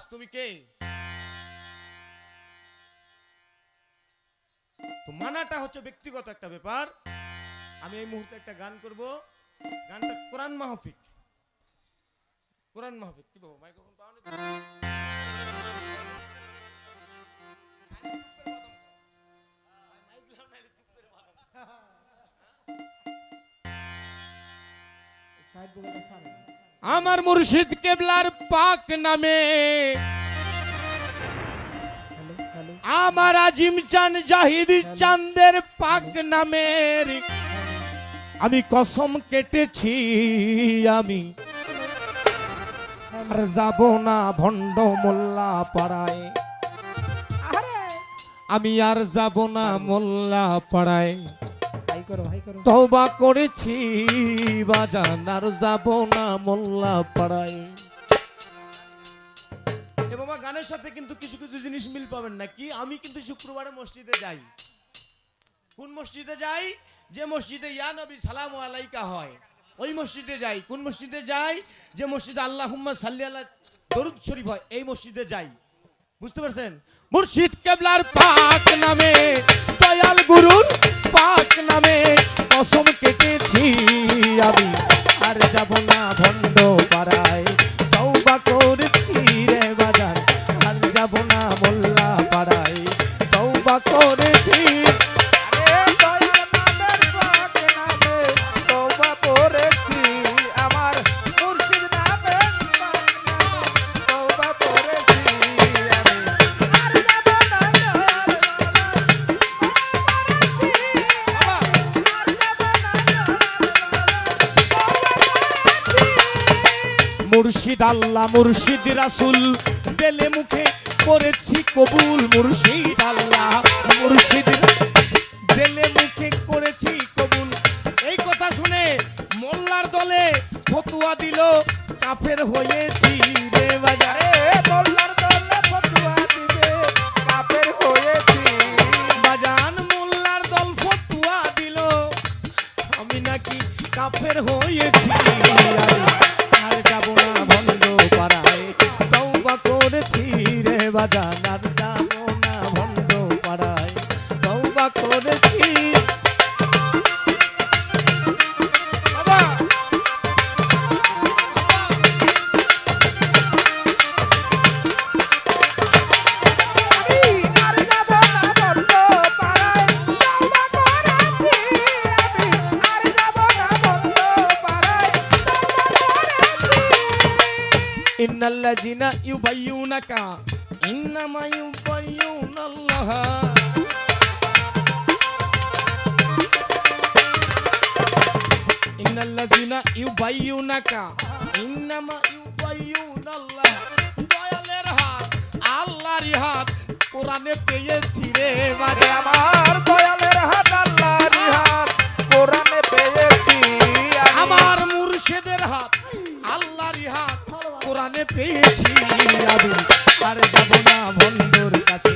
আওয়াজ তুমি কে? তো মানাটা হচ্ছে ব্যক্তিগত একটা ব্যাপার। আমি এই মুহূর্তে একটা গান করব। গানটা কোরআন মাহফিক। কোরআন মাহফিক, কি বাবু মাইক্রোফোন পাওয়া নেই? আমার মুর্শিদ কেবলার পাক নামে। আমার আজিম চান জাহিদ চান্দের পাক নামের। আমি কসম কেটেছি আমি আর যাব না ভণ্ড মোল্লা পাড়ায়। আমি আর যাব না মোল্লা পাড়ায়। তওবা করেছি বাজান আর যাব না মোল্লা পাড়ায়। বাবা গানের সাথে কিন্তু কিছু কিছু জিনিস মিল পাবেন না। কি? আমি কিন্তু শুক্রবারে মসজিদে যাই। কোন মসজিদে যাই? যে মসজিদে ইয়া নবী সালাম আলাইকা হয় ওই মসজিদে যাই। কোন মসজিদে যাই? যে মসজিদে আল্লাহুম্মা সাল্লি আলা দরুদ শরীফ হয় এই মসজিদে যাই। বুঝতে পারছেন? মুর্শিদ কেবলার পাক নামে দয়াল গুরুর পাক নামে মুর্শিদ আল্লাহ, মুর্শিদ রাসুল। বেলে মুখে করেছি কবুল, মুর্শিদ আল্লাহ, মুর্শিদ। বেলে মুখে করেছি কবুল। এই কথা শুনে মোল্লার দলে ফতুয়া দিল, কাফের হয়েছি রে বাজারে। মোল্লার দলে ফতুয়া দিবে, কাফের হয়েছি বাজান। মোল্লার দল ফতুয়া দিল, আমি নাকি কাফের হয়েছি আর যাব না বন্ধ পাড়ায়। তৌবা করেছি রে বাজান করেছি ইন্নাল্লাযিনা ইউবাইয়ুনাকা ইন্নামা ইউবাইয়ুনাল্লাহ ইন্নাল্লাযিনা ইউবাইয়ুনাকা ইন্নামা ইউবাইয়ুনাল্লাহ দয়ালের হাত আল্লাহর হাত কোরআনে পেয়েছি রে বাজা আমার দয়ালের হাত আল্লাহর হাত কোরআনে পেয়েছি আমি আমার মুর্শিদের হাত আল্লাহর হাত কোরআনে পেয়েছি আর যাব না বন্ধুর কাছে।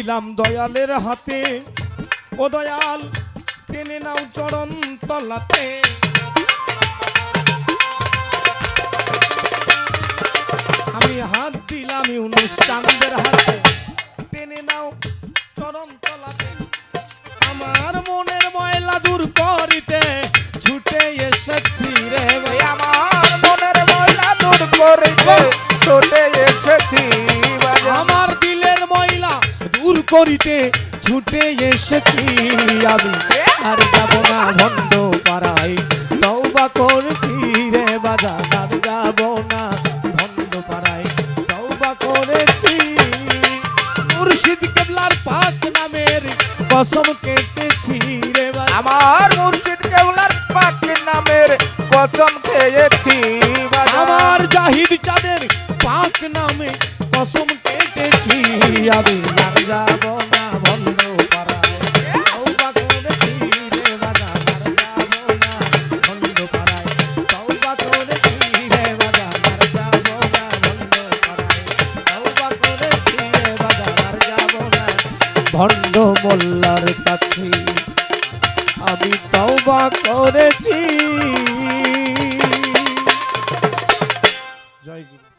দিলাম দয়ালের হাতে। ও দয়াল, টেনে নাও চরণ তলাতে। আমি হাত দিলাম চাঁদের হাতে। টেনে নাও চরণ তলাতে। আমার মনের ময়লা দূর করিতে, ছুটে এসেছি রে আমার। করিতে ছুটে এসেছি আমি। আর যাব না ভণ্ড পাড়াই তওবা করেছি রে বাজা আর যাব না ভণ্ড পাড়াই তওবা করেছি। মুর্শিদ কেবলার পাক নামের কসম কেটেছি রে বাজা আমার মুর্শিদ কেউলার পাখির নামের কসম খেয়েছি আমার জাহিদ চাঁদের পাক নামে কসম কেটেছি আমি। মোল্লার কাছে। আমি তওবা করেছি। জয় গুরু।